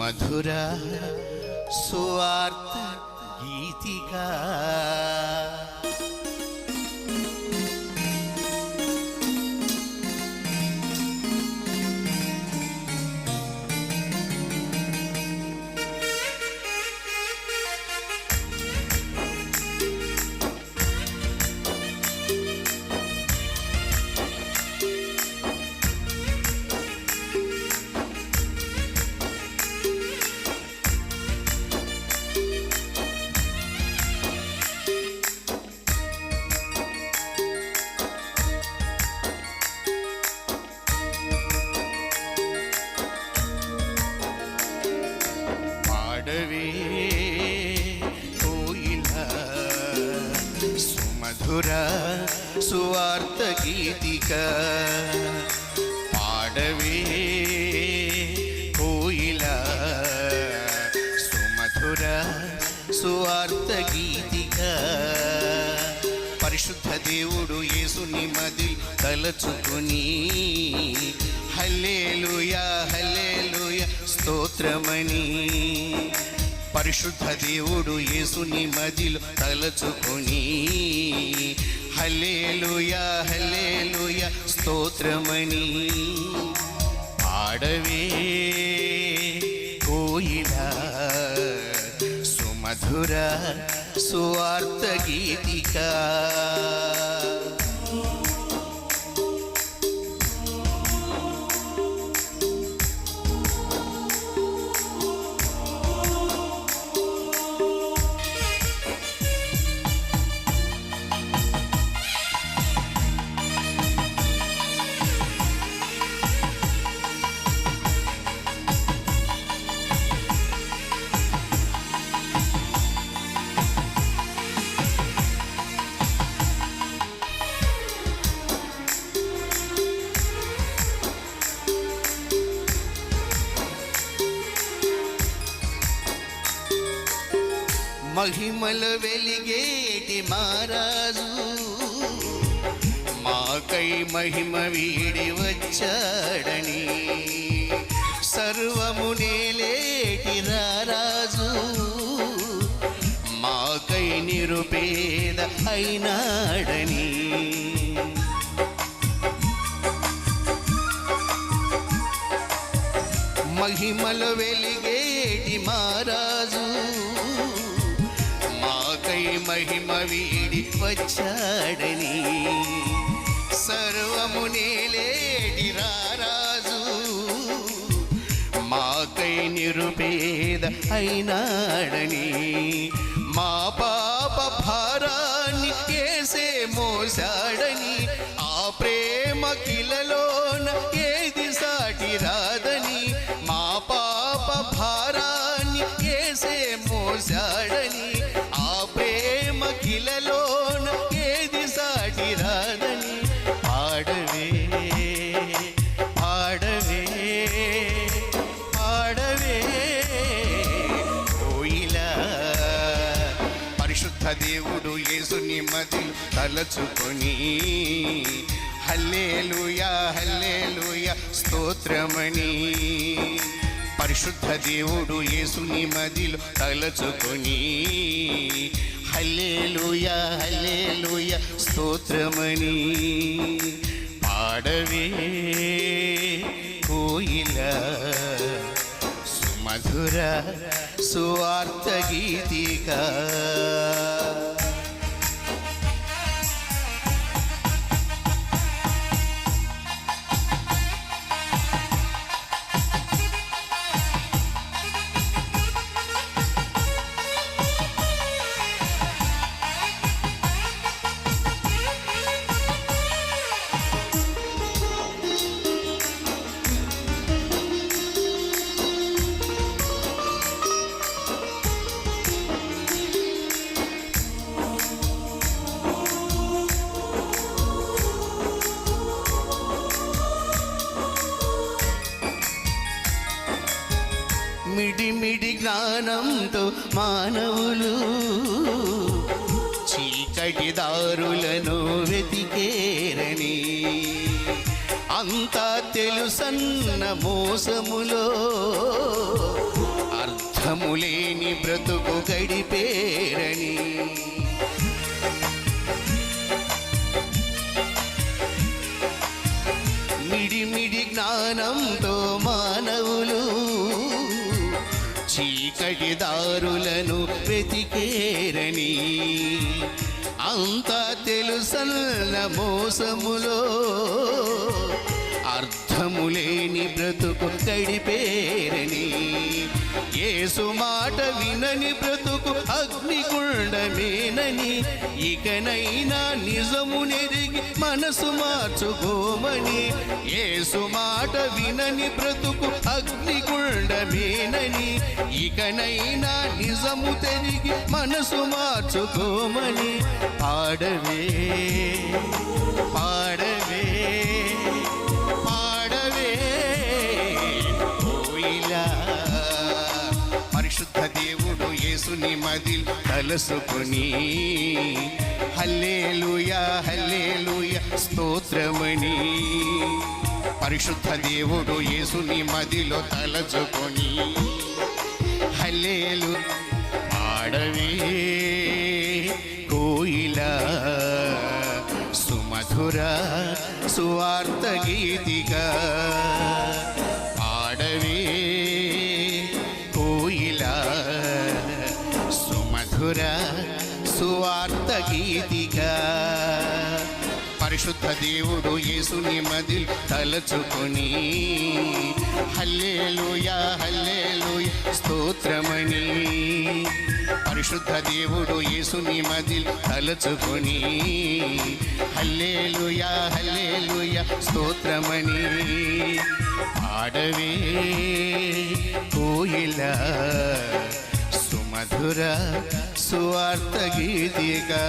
సుమధుర సువార్త గీతిగా పాడవే కోయిల సుమధుర సువార్త గీతిక పాడవే కోయిల సుమధుర సువార్త గీతిక పరిశుద్ధ దేవుడు యేసుని మది తలచుకుని హల్లేలుయా హల్లేలుయా స్తోత్రమని. పరిశుద్ధ దేవుడు యేసుని మదిలో తలచుకొని. హలేలుయా హలేలుయా స్తోత్రమణి. పాడవే కోయిలా సుమధుర సువార్త గీతికా. మహిమల వెలిగేటి మారాజు. మాకై మహిమ వీడి వచ్చాడని సర్వము నేలేటి రారాజు. మాకై నిరుపేద అయినాడని మహిమలు వెలిగేటి మారాజు. వచ్చాడని. సర్వము నేలేటి రారాజు. మాకై నిరుపేద అయినాడని. మా పాప భారాన్ని కేసే మోసాడని ఆ ప్రేమ కిలలోన ఏది సాటి రాదని. మా పాప భారాన్ని కేసే మోసాడని దేవుడు మదిలు తలచుకొని. హల్లేలుయా హల్లేలుయా స్తోత్రమణి. పరిశుద్ధ దేవుడు యేసుని మదిలు తలచుకొని. హల్లేలుయా హల్లేలుయా స్తోత్రమణి. పాడవే కోయిల సుమధుర సువార్త గీతికా. జ్ఞానంతో మానవులు చీకటి దారులను వెతికేరని అంతా తెలుసన్న మోసములో అర్థములేని బ్రతుకు గడిపే చీకటి దారులను వెతికేరని అంతా తెలుసన్న మోసములో అర్థములేని బ్రతుకు గడిపేరని ఏసు మాట వినని బ్రతుకు అగ్నికుండమేనని ఇకనైనా నిజము నెరిగి మనసు మార్చుకోమని ఏసు మాట వినని బ్రతుకు అగ్నికుండమేనని ఇకనైనా నిజము తెరిగి మనసు మార్చుకోమని పాడవే పాడవే పాడవే. కోయిలా పరిశుద్ధ దేవుడు యేసుని మదిల్ కలుసుకొని హల్లేలుయా హల్లేలుయా స్తోత్రమణి పరిశుద్ధ దేవుడు యేసుని మదిలో తలచుకొని హల్లేలు ఆడవే కోయిల సుమధుర సువార్త గీతిగా ఆడవే కోయిల సుమధుర సువార్త గీతిగా పరిశుద్ధ దేవుడు యేసుని మదిల్ తలచుకొని హల్లేలుయా హల్లే స్తోత్రమని పరిశుద్ధ దేవుడు యేసుని మదిల్ తలచుకొని. హల్లేలుయా హల్లేలుయా స్తోత్రమని ఆడవే కోయిల సుమధుర సువార్త గీతిగా